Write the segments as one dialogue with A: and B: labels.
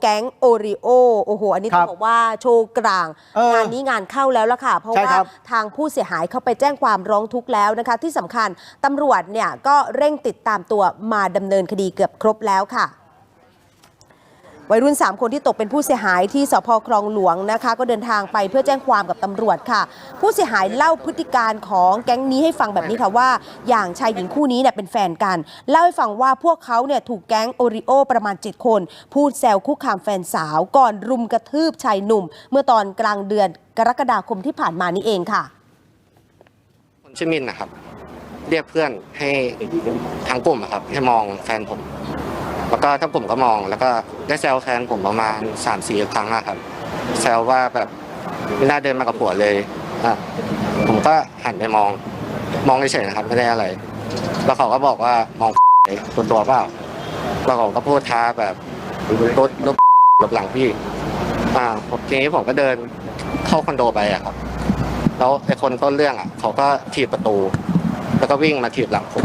A: แก๊งโอริโอโอ้โห อันนี้
B: ครั
A: ต้อบงบอกว่าโชว์กลาง
B: เอองา
A: นนี้งานเข้าแล้วล่ะค่ะ เพราะ
B: ใช่
A: ว่า
B: ครับ
A: ทางผู้เสียหายเขาไปแจ้งความร้องทุกข์แล้วนะคะ ที่สำคัญตำรวจเนี่ยก็เร่งติดตามตัวมาดำเนินคดีเกือบครบแล้วค่ะ วัยรุ่น 3 คนที่ตกเป็นผู้เสียหายที่สพคลองหลวงนะคะ ก็เดินทางไปเพื่อแจ้งความกับตำรวจค่ะ ผู้เสียหายเล่าพฤติการของแก๊งนี้ให้ฟังแบบนี้ค่ะว่า อย่างชายหญิงคู่นี้เนี่ยเป็นแฟนกัน เล่าให้ฟังว่าพวกเขาเนี่ยถูกแก๊งโอริโอประมาณ 7 คน พูดแซวคุกคามแฟนสาวก่อนรุมกระทืบชายหนุ่ม เมื่อตอนกลางเดือนกรกฎาคมที่ผ่านมานี่เองค่ะ
C: คนชื่อมินนะครับ เรียกเพื่อนให้ทางกลุ่มอะครับให้มองแฟนผม แล้วก็ทั้งกลุ่มก็มองแล้วก็ได้แซวแฟนผมประมาณสามสี่ครั้งอะครับแซวว่าแบบไม่น่าเดินมากับผัวเลยอะผมก็หันไปมอง มองเฉยๆนะครับไม่ได้อะไร แล้วเขาก็บอกว่ามองตัวตัวเปล่าแล้วเขาก็พูดท้าแบบรถรถรถหลังพี่ อ่าผมทีนี้ผมก็เดินเข้าคอนโดไปอะครับ แล้วไอ้คนต้นเรื่องอะ เขาก็ถีบประตู แล้วก็วิ่งมาถีบหลังผม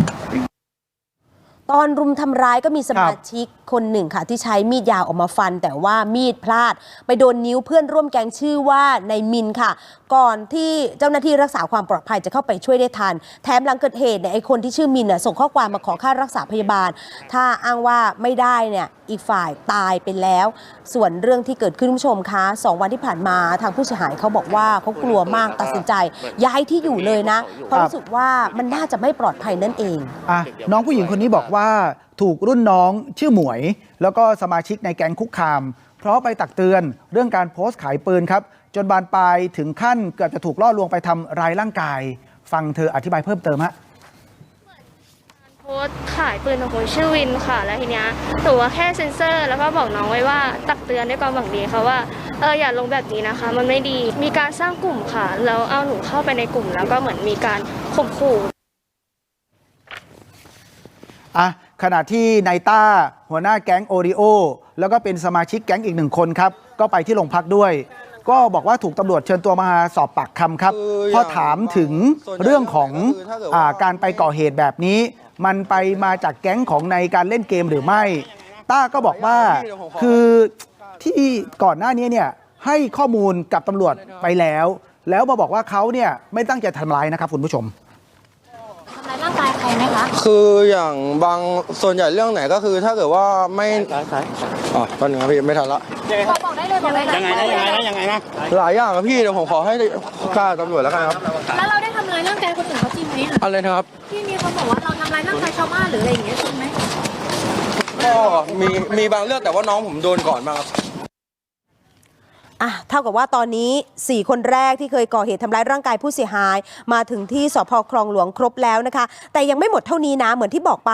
A: ตอนรุมทำร้ายก็มีสมาชิกคนหนึ่งค่ะ ที่ใช้มีดยาวออกมาฟัน แต่ว่ามีดพลาด ไปโดนนิ้วเพื่อนร่วมแก๊งชื่อว่าในมินค่ะ ก่อนที่เจ้าหน้าที่รักษาความปลอดภัยจะเข้าไปช่วยได้ทัน แถมหลังเกิดเหตุเนี่ยไอคนที่ชื่อมินน่ะส่งข้อความมาขอค่ารักษาพยาบาล ถ้าอ้างว่าไม่ได้เนี่ยอีกฝ่ายตายไปแล้ว ส่วนเรื่องที่เกิดขึ้นคุณผู้ชมคะสองวันที่ผ่านมาทางผู้เสียหายเขาบอกว่าเขากลัวมากตัดสินใจ ย้ายที่อยู่เลยนะเพราะรู้สึกว่ามันน่าจะไม่ปลอดภัยนั่นเอง
B: อะน้องผู้หญิงคนนี้บอกว่าถูกรุ่นน้องชื่อหมวย แล้วก็สมาชิกในแก๊งคุกคาม เพราะไปตักเตือนเรื่องการโพสต์ขายปืนครับ จนบานปลายถึงขั้นเกือบจะถูกล่อลวงไปทำร้ายร่างกาย ฟังเธออธิบายเพิ่มเติมฮะ
D: โพสต์ขายปืนของคนชื่อวินค่ะ แล้วทีเนี้ยหนูว่าแค่เซ็นเซอร์ แล้วก็บอกน้องไว้ว่าตักเตือนด้วยความหวังดีค่ะว่าเอออย่าลงแบบนี้นะคะ มันไม่ดีมีการสร้างกลุ่มค่ะ แล้วเอาหนูเข้าไปในกลุ่ม แล้วก็เหมือนมีการข่มขู่
B: อะขณะที่นายต้า หัวหน้าแก๊งโอริโอ แล้วก็เป็นสมาชิกแก๊งอีกหนึ่งคนครับ ก็ไปที่โรงพักด้วย ก็บอกว่าถูกตำรวจเชิญตัวมาสอบปากคำครับ
E: คือ
B: พอถามถึงเรื่องของ
E: ส่วนใหญ่ก็คือถ้าเกิดว่า
B: อาการไปก่อเหตุแบบนี้ มันไปมาจากแก๊งของในการเล่นเกมหรือไม่ ต้าก็บอกว่าคือที่ก่อนหน้านี้เนี่ยให้ข้อมูลกับตำรวจไปแล้ว แล้วมาบอกว่าเขาเนี่ยไม่ตั้งใจทำร้ายนะครับคุณผู้ชม
F: ทำร้ายร่างกายใครไหมคะ
E: คืออย่างบางส่วนใหญ่เรื่องไหนก็คือถ้าเกิดว่าไม่อ๋อตอนนี้ครับพี่ไม่ทันละ
F: บอกบอกได้เลยบอกได้เลย
G: ยังไงนะยังไงนะยังไงนะ
E: หลายอย่างครับพี่เดี๋ยวผมขอให้กล้าตำรวจแล้วกันครับ
F: แล้วเราได้ทำร้ายร่างกายคนอื่นเขาจริงไหมอะ
E: อะไรนะครับ
F: ที่มีเขาบอกว่าเราทำร้ายร่างกายชาวบ้านหรืออะไรอย่างเงี้ยจริงไหม
E: ก็มีมีบางเรื่องแต่ว่าน้องผมโดนก่อนมางครับ
A: อะเท่ากับว่าตอนนี้ 4 คนแรกที่เคยก่อเหตุทำร้ายร่างกายผู้เสียหาย มาถึงที่สพคลองหลวงครบแล้วนะคะ แต่ยังไม่หมดเท่านี้นะเหมือนที่บอกไป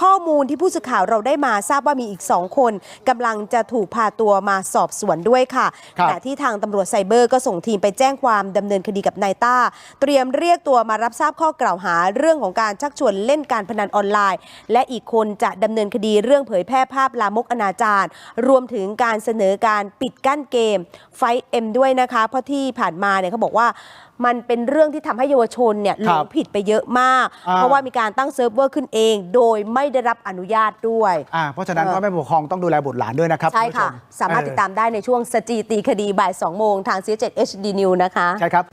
A: ข้อมูลที่ผู้สื่อข่าวเราได้มาทราบว่ามีอีก 2 คนกำลังจะถูกพาตัวมาสอบสวนด้วยค่ะ
B: ครับ
A: ขณะที่ทางตำรวจไซเบอร์ก็ส่งทีมไปแจ้งความดำเนินคดีกับนายต้า เตรียมเรียกตัวมารับทราบข้อกล่าวหาเรื่องของการชักชวนเล่นการพนันออนไลน์ และอีกคนจะดำเนินคดีเรื่องเผยแพร่ภาพลามกอนาจารรวมถึงการเสนอการปิดกั้นเกมไฟเอ็มด้วยนะคะ เพราะที่ผ่านมาเนี่ยเขาบอกว่ามันเป็นเรื่องที่ทำให้เยาวชนเนี่ยหลงผิดไปเยอะมาก
B: อ่า
A: เพราะว่ามีการตั้งเซิร์ฟเวอร์ขึ้นเอง โดยไม่ได้รับอนุญาตด้วย
B: อ่าเพราะฉะนั้น
A: เออ
B: พ่อแม่ผู้ปกครองต้องดูแลบุตรหลานด้วยนะครับ
A: ใช่ค่ะ
B: ณผู้ช
A: สามารถติดตามได้ในช่วงสจีตีคดีบ่าย2โมงทาง c 7 HD News นะคะ
B: ใช่ครับ